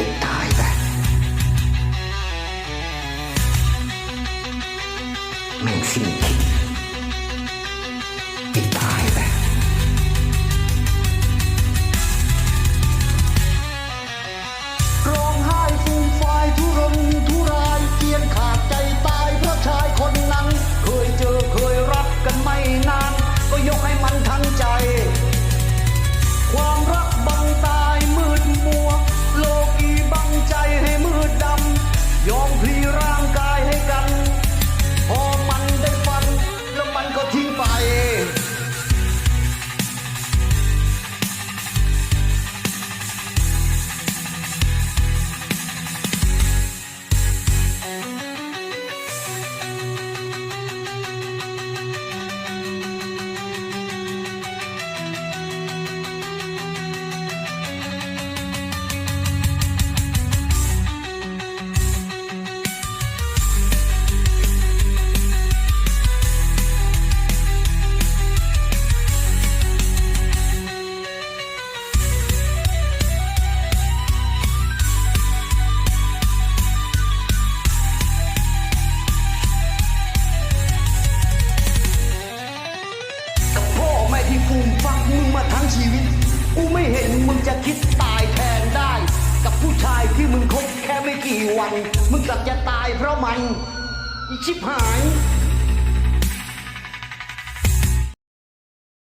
ึ่ไตายไปแม่งสิ้นคิด จะคิดตายแทนได้ กับผู้ชายที่มึงคบแค่ไม่กี่วัน มึงกลับจะตายเพราะมันชิบหาย